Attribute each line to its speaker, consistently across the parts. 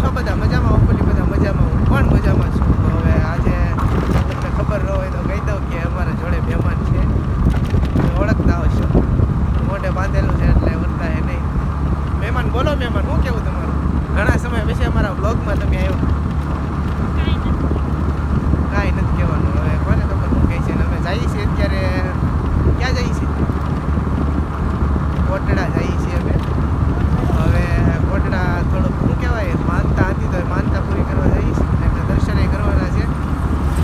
Speaker 1: છો, બધા મજામાં હોપફુલી બધા મજામાં હું પણ મજામાં છું. તો હવે આજે તમને ખબર ન હોય તો કહી દઉં કે અમારા જોડે મહેમાન છે. ઓળખતા હશો. મોઢે બાંધેલું છે એટલે ઓળખતા નહીં. મહેમાન બોલો, મહેમાન, શું કેવું તમારું? ઘણા સમય પછી અમારા બ્લોગમાં તમે આવ્યો કાંઈ નથી કહેવાનું હવે કોને ખબર શું કહે છે અને અમે જઈએ છીએ અત્યારે ક્યાં જઈએ છીએ કોટડા જઈએ છીએ અમે હવે કોટડા થોડુંક શું કહેવાય માનતા હતી તો એ માનતા પૂરી કરવા જઈશ એટલે દર્શને કરવાના છે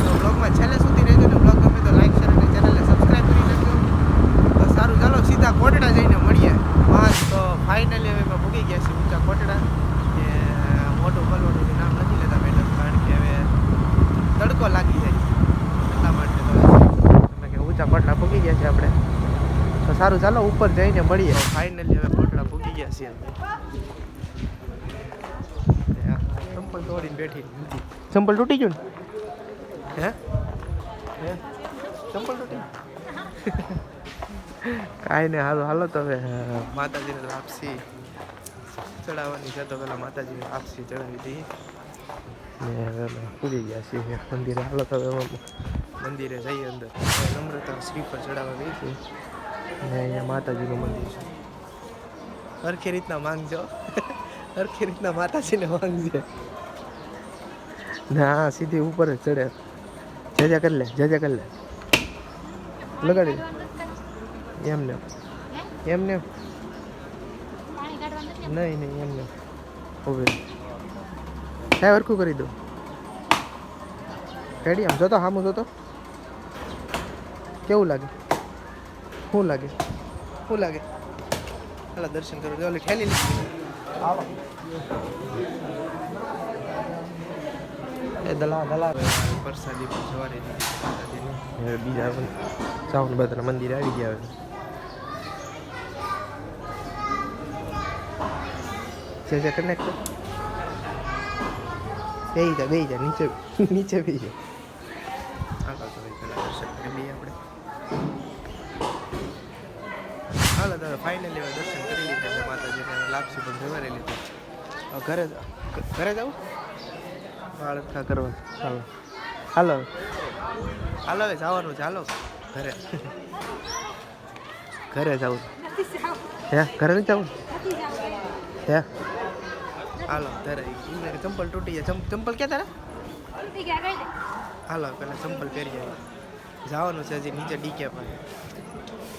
Speaker 1: તો બ્લોગમાં છેલ્લે સુધી રહેજો ને બ્લોગ ગમે તો લાઈક શેર અને ચેનલને સબસ્ક્રાઈબ કરી નાખજો તો સારું ચાલો સીધા કોટડા જઈને મળીએ બસ તો ફાઇનલી હવે અમે ભૂગી ગયા છીએ ઊંચા કોટડા કે મોટું બલવાનું નામ નથી લેતા મેડમ કારણ કે હવે તડકો લાગી જાય. એટલા માટે તો કે ઊંચા કોટડા ભૂગી ગયા છે આપણે. તો સારું ચાલો ઉપર જઈને મળીએ. ફાઇનલી હવે કોટડા ભૂગી ગયા છીએ ચંપલ તોડીને બેઠી. ચંપલ તૂટી ગયું ને? હે? હે? ચંપલ તૂટી કાંઈ નહીં હાલો હાલો તો હવે. માતાજીને લાપસી ચડાવવાની છે. તો પેલા માતાજીને લાપસી ચડાવી દઈએ. ને હવે પૂરી ગયા છીએ મંદિરે હાલો તો હવે મંદિરે જઈએ અંદર નમ્રતા શ્રીફળ ચડાવવા ગઈ છે ને? અહીંયા માતાજીનું મંદિર છે સરખી રીતના માંગજો સરખી રીતના માતાજીને માંગજે ના સીધી ઉપર જ ચડે જજા કરી લે જજા કરી લે લગાડી. એમને એમને નહીં નહીં એમને ઊભી. સાહેબ હરખું કરી દો રેડી આમ જોતો હામું જોતો કેવું લાગે શું લાગે શું લાગે હાલો દર્શન કરો જો ઓલી ઠેલી લીધી આવો એ દલા દલા પ્રસાદી પણ સવારે માતાજીની બીજા પણ ચાવણ બધાના મંદિરે આવી ગયા હવે છે છે કનેક્ટ બેહી જા બે જા નીચે નીચે બેહી જા. હાલો તો ભાઈ પેલા દર્શન કરી લઈએ આપણે. હાલો તો ફાઇનલી હવે દર્શન કરી લીધા છે માતાજીને લાપસી પણ જવારે લીધી. છે ઘરે ઘરે જાઉં બાળકા કરવા. ચાલો હાલો. હાલો હવે જવાનું છે હાલો. ઘરે. ઘરે જવું. હે ઘરે નહીં જવું. હે? હાલો ઘરે ચંપલ તૂટી ચંપ- ચંપલ ક્યાં તારે? હાલો, પેલા ચંપલ પહેરી આવી. જવાનું છે હજી નીચે ડીકે પણ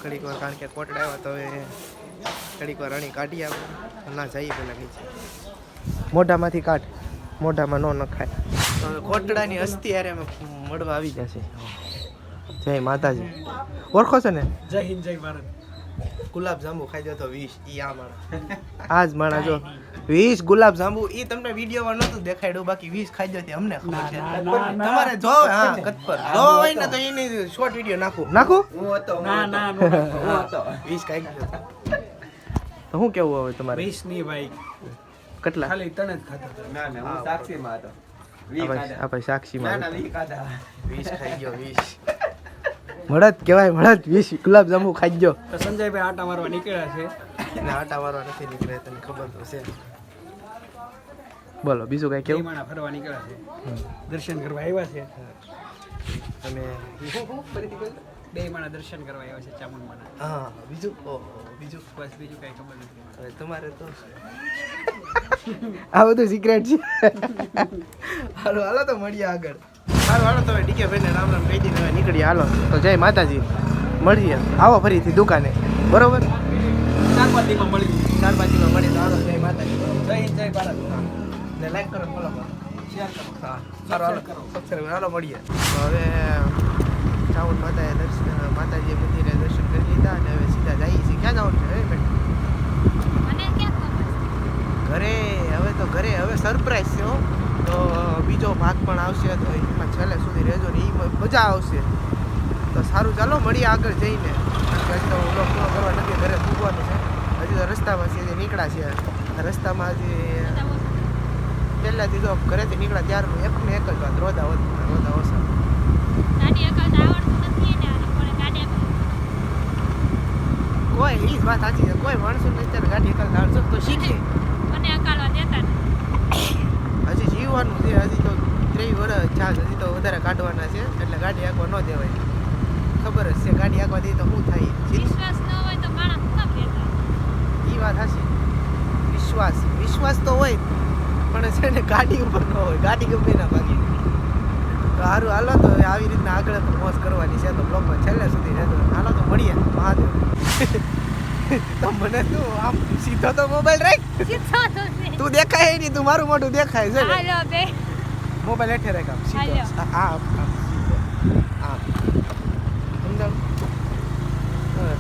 Speaker 1: ઘડીક વાર કારણ કે કોટડા આવ્યા તો હવે ઘડીક વાર અણી કાઢી આવે. ના, જઈએ પેલા નીચે. મોઢામાંથી કાઢ. મોઢામાં ન નખાય. કોટડાની અસ્થિ હારે અમે મળવા આવી જશે. જય માતાજી. ઓળખો છો ને?
Speaker 2: જય હિન્દ, જય ભારત.
Speaker 1: ગુલાબ જાંબુ ખાઈ જતો વીસ ઈ આ માણા આજ માણા જો. વીસ ગુલાબ જાંબુ ઈ તમને વિડીયોમાં નહોતું દેખાડ્યું બાકી વીસ ખાઈ જતી અમને ખબર છે.
Speaker 2: ના, ના, ના.
Speaker 1: તમારે જો હા કતપર જો હોય ને તો એની શોર્ટ વીડિયો નાખું. નાખું?
Speaker 2: ના ના હું હતો.
Speaker 1: વીસ ખાઈ ગયો તો. શું કેવું હવે તમારે?
Speaker 2: વીસની ભાઈ.
Speaker 1: કેટલા?
Speaker 2: ખાલી તને જ ખાતા માં હતો.
Speaker 1: આપણે સાક્ષી માં વીસ ખાઈ ગયો વીસ. મળત કહેવાય મળત. વીસ ગુલાબ જાંબુ ખાઈ ગયો
Speaker 2: તો સંજયભાઈ આટા મારવા નીકળ્યા છે.
Speaker 1: ને આટા મારવા નથી નીકળ્યા તને ખબર તો છે. બોલો બીજું કઈ કેવું?
Speaker 2: માણા ફરવા નીકળ્યા છે. દર્શન કરવા આવ્યા છે.
Speaker 1: અને
Speaker 2: બે માણા દર્શન કરવા આવ્યા છે ચામુંડમાના
Speaker 1: હા બીજું? ઓહો બીજું?
Speaker 2: બસ બીજું કઈ ખબર નથી.
Speaker 1: હવે તમારે તો આ બધું સિક્રેટ છે. હાલો હાલો તો મળીએ આગળ. હાલો હાલો તમે ડીકે ભાઈને રામ રામ કહી દઈને હવે નીકળીએ. હાલો તો જય માતાજી. મળીએ. આવો ફરીથી દુકાને. બરોબર?
Speaker 2: શાકભાજીમાં મળી
Speaker 1: શાકભાજીમાં મળી તો હાલો જય માતાજી.
Speaker 2: જય જય ભારત.
Speaker 1: ને લાઈક કરો ફોલો કરો.
Speaker 2: શેર કરો.
Speaker 1: હા. સારું હાલો. સબસ્ક્રાઈબ હાલો મળીએ. તો હવે ચાવડ માતાએ દર્શન માતાજીએ મંદિરે દર્શન કરી લીધા અને હવે સીધા જઈએ છીએ. ક્યાં જવાનું છે હવે ઘરે હવે તો ઘરે હવે સરપ્રાઈઝ છે હો. તો બીજો ભાગ પણ આવશે તો રહેજો ને એ મજા આવશે. તો સારું ચાલો મળીએ આગળ જઈને. કારણ હજી તો વ્લોગ પૂરો કરવા નથી ઘરે પૂગવાનું છે. હજી તો રસ્તામાં છે નીકળ્યા છે. રસ્તામાં હજી પહેલાંથી તો ઘરેથી નીકળ્યા ત્યારનું એક ને એક જ વાત રોદા વધુ રોદા ઓછા. કોઈ એ જ વાત સાચી છે. કોઈ માણસો નહીં ત્યારે ગાડી એકલ આવડશે તો શીખી. હજી જીવવાનું છે હજી તો ત્રેવીસ વર્ષ
Speaker 3: ચાર્જ હજી તો વધારે કાઢવાના છે. એટલે ગાડી આંકવા ન દેવાય. ખબર જ છે ગાડી આંકવાથી તો શું થાય? વિશ્વાસ
Speaker 1: એ વાત હશે વિશ્વાસ. વિશ્વાસ તો હોય પણ છે ને ગાડી ઉપર ન હોય. ગાડી ગમે ના ભાગી. તો સારું હાલો તો આવી રીતના આગળ તો મોજ કરવાની છે. તો બ્લોકમાં છેલ્લે સુધી રહેતો હાલો તો મળીએ. મહાદેવ. તો મને તું આમ સીધો તો મોબાઈલ રાખ.
Speaker 3: તું
Speaker 1: દેખાય નહીં તું મારું મોઢું દેખાય છે મોબાઈલ હેઠે રાખ આમ સીધો. આ આમ સીધો. આમ?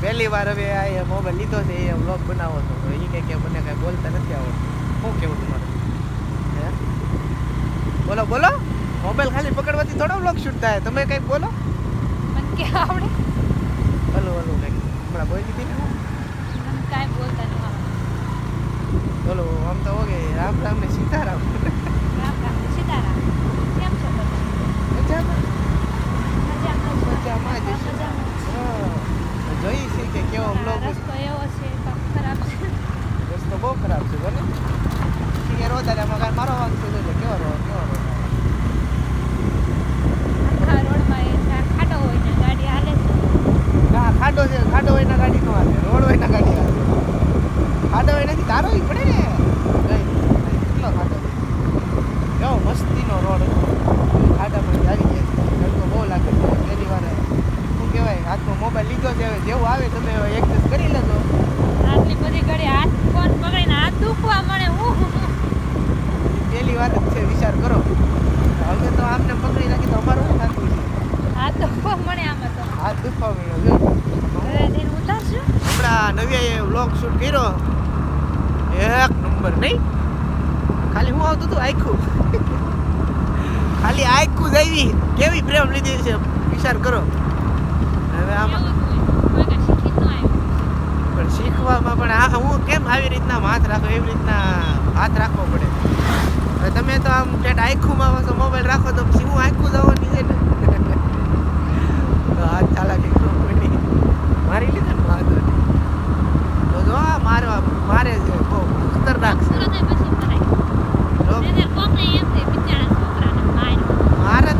Speaker 1: પહેલી વાર હવે આ મોબાઈલ લીધો છે એ વ્લોગ બનાવો તો એ કંઈ કે મને કાંઈ બોલતા નથી આવડતું. શું કેવું તમારું? હે? બોલો બોલો. મોબાઈલ ખાલી પકડવાથી થોડો વ્લોગ શૂટ થાય. તમે કંઈક બોલો.
Speaker 3: મને કે આવડે?
Speaker 1: બોલો બોલો કંઈક હમણાં બોલી દીધી ને?
Speaker 3: કાંઈ બોલતા ન
Speaker 1: બોલો આમ તો ઓકે. રામ રામ ને સીતારામ
Speaker 3: રામ રામ સીતારામ કેમ છો બધા
Speaker 1: મજામાં?
Speaker 3: મજામાં છો?
Speaker 1: મજામાં જ છે.
Speaker 3: મજામાં જ છો?
Speaker 1: હા જોઈ છે કે કેવો
Speaker 3: આ
Speaker 1: વ્લોગ
Speaker 3: રસ્તો એવો છે કાંક ખરાબ છે
Speaker 1: રસ્તો બહુ ખરાબ છે બને યાર વધારે આમાં કાંઈ મારો વાંક છે એટલે કેવો રહો કેવો
Speaker 3: રોડ ખાડો છે
Speaker 1: ખાડો હોય ના ગાડી નો હાલે રોડ હોય ના ગાડી હાલે ખાડો હોય નથી તારો ઈ પડે ને ગઈ કેટલો ખાડો છે કેવો મસ્તીનો રોડ હતો ખાડામાં આવી ગયા છે તડકો બહુ લાગે છે પહેલી વાર શું કહેવાય હાથમાં મોબાઈલ લીધો છે હવે જેવું આવે તમે એડજસ્ટ કરી લેજો
Speaker 3: આટલી બધી ઘડી હાથ ફોન પકડીને હાથ દુખવા મળે હું
Speaker 1: પહેલી વાર જ છે વિચાર કરો હવે તો આમને પકડી રાખી તો અમારું શું થતું છે
Speaker 3: હાથ દુખવા મળે આમાં તો
Speaker 1: હાથ દુખવા મળ્યો છે
Speaker 3: ઘરે જઈને ઉતારશું
Speaker 1: હમણાં નવિયાએ વ્લોગ શૂટ કર્યો એક નંબર નહીં ખાલી હું આવતું હતું આખું ખાલી આખું જ આવી કેવી પ્રેમ લીધી છે વિચાર કરો હવે આમાં પણ શીખવામાં પણ આ હું કેમ આવી રીતના હાથ રાખો એવી રીતના હાથ રાખવો પડે હવે તમે તો આમ ટેટ આખુંમાં મોબાઈલ રાખો તો પછી હું આખું જવાની છે ને તો હાથ ચાલાકી કરવું પડી મારી લીધે ને વાંધો નહીં તો જો આ મારવા મારે છે બહુ ખતરનાક છે
Speaker 3: સુરત પછી મરાય
Speaker 1: જો
Speaker 3: નહીંતર કોકને એમ થાય બિચારા છોકરાને માર્યો
Speaker 1: મારે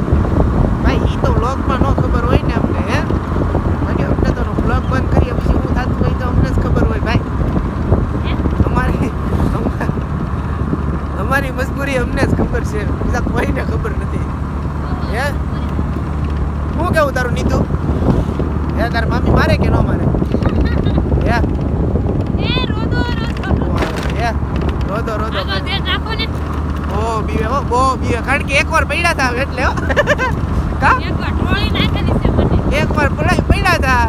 Speaker 1: ભાઈ ઈ તો વ્લોગમાં ન ખબર હોય ને અમને હે બાકી અમને તો વ્લોગ બંધ કરીએ પછી શું થતું હોય તો અમને જ ખબર હોય ભાઈ
Speaker 3: હે
Speaker 1: અમારી અમા- અમારી મજબૂરી અમને જ ખબર છે બીજા કોઈને ખબર નથી હે શું કેવું તારું નીતુ હે તાર મામી મારે કે ન મારે? હે?
Speaker 3: રોદો રોદો.
Speaker 1: બહુ બીવે હો બહુ બીવે કારણ કે એકવાર પડ્યા હતા એટલે હો. કા?
Speaker 3: એકવાર છે
Speaker 1: પડ્યા હતા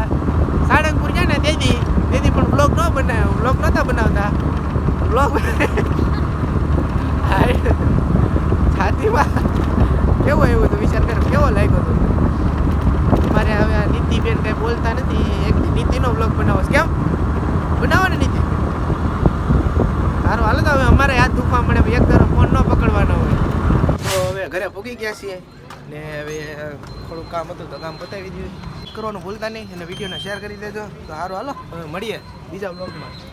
Speaker 1: સાળંગપુર ગયા ને તેથી તેથી પણ બ્લોગ ન બનાવ્યો બ્લોગ નહોતા બનાવતા. બ્લોગ છાતીમાં કેવો એવું તો વિચાર કરો કેવો લાગ્યો? નીતિબેન કઈ બોલતા નથી. એક નીતિનો બ્લોગ બનાવો કેમ? બનાવો ને નીતિ. સારું, હાલો તો હવે અમારે હાથ દુખવા મળે એક તરફ ફોન ન પકડવાનો હોય. તો હવે ઘરે પૂગી ગયા છીએ. ને હવે થોડું કામ હતું તો કામ પતાવી દીધું. કરવાનું ભૂલતા નહીં અને વિડીયોને શેર કરી દેજો. તો સારું, હાલો. હવે મળીએ બીજા બ્લોગમાં